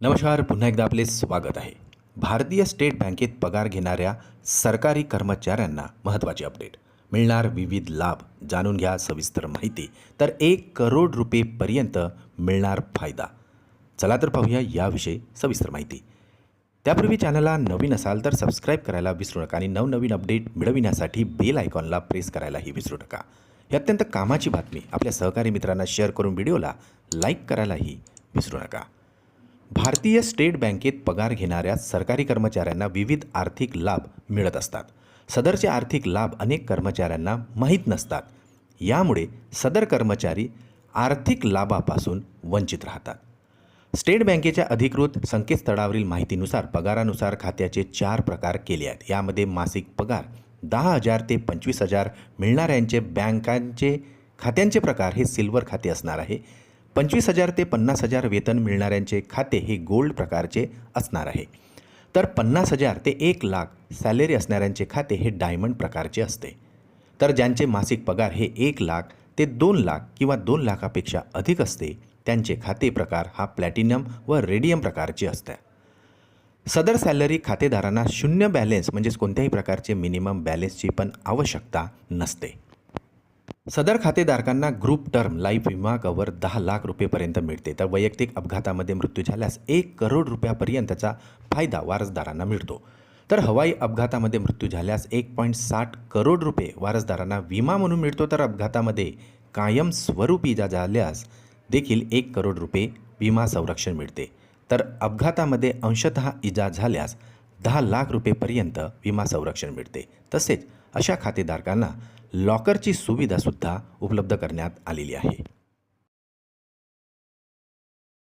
नमस्कार पुन्हा एकदा आपले स्वागत आहे. भारतीय स्टेट बँकेत पगार घेणाऱ्या सरकारी कर्मचाऱ्यांना महत्त्वाचे अपडेट. मिळणार विविध लाभ जाणून घ्या सविस्तर माहिती तर एक करोड रुपयेपर्यंत मिळणार फायदा. चला तर पाहूया याविषयी सविस्तर माहिती. त्यापूर्वी चॅनलला नवीन असाल तर सबस्क्राईब करायला विसरू नका आणि नवनवीन अपडेट मिळविण्यासाठी बेल आयकॉनला प्रेस करायलाही विसरू नका. ही अत्यंत कामाची बातमी आपल्या सहकारी मित्रांना शेअर करून व्हिडिओला लाईक करायलाही विसरू नका. भारतीय स्टेट बँकेत पगार घेणाऱ्या सरकारी कर्मचाऱ्यांना विविध आर्थिक लाभ मिळत असतात. सदरचे आर्थिक लाभ अनेक कर्मचाऱ्यांना माहीत नसतात. यामुळे सदर कर्मचारी आर्थिक लाभापासून वंचित राहतात. स्टेट बँकेच्या अधिकृत संकेतस्थळावरील माहितीनुसार पगारानुसार खात्याचे चार प्रकार केले आहेत. यामध्ये मासिक पगार दहा हजार ते पंचवीस हजार मिळणाऱ्यांचे बँकांचे खात्यांचे प्रकार हे सिल्वर खाते असणार आहे. पंचवीस हजार ते पन्नास हजार वेतन मिळणाऱ्यांचे खाते हे गोल्ड प्रकारचे असणार आहे. तर पन्नास हजार ते एक लाख सॅलरी असणाऱ्यांचे खाते हे डायमंड प्रकारचे असते. तर ज्यांचे मासिक पगार हे एक लाख ते दोन लाख किंवा दोन लाखापेक्षा अधिक असते त्यांचे खाते प्रकार हा प्लॅटिनम व रेडियम प्रकारचे असते. सदर सॅलरी खातेदारांना शून्य बॅलेन्स म्हणजेच कोणत्याही प्रकारचे मिनिमम बॅलेन्सची पण आवश्यकता नसते. सदर खातेधारकांना ग्रुप टर्म लाईफ विमा कवर दहा लाख रुपयेपर्यंत मिळते. तर वैयक्तिक अपघातामध्ये मृत्यू झाल्यास एक करोड रुपयापर्यंतचा फायदा वारसदारांना मिळतो. तर हवाई अपघातामध्ये मृत्यू झाल्यास एक पॉईंट साठ करोड रुपये वारसदारांना विमा म्हणून मिळतो. तर अपघातामध्ये कायम स्वरूपी इजा झाल्यास देखील एक करोड रुपये विमा संरक्षण मिळते. तर अपघातामध्ये अंशतः इजा झाल्यास दहा लाख रुपयेपर्यंत विमा संरक्षण मिळते. तसेच अशा खातेधारकांना लॉकरची सुविधासुद्धा उपलब्ध करण्यात आलेली आहे.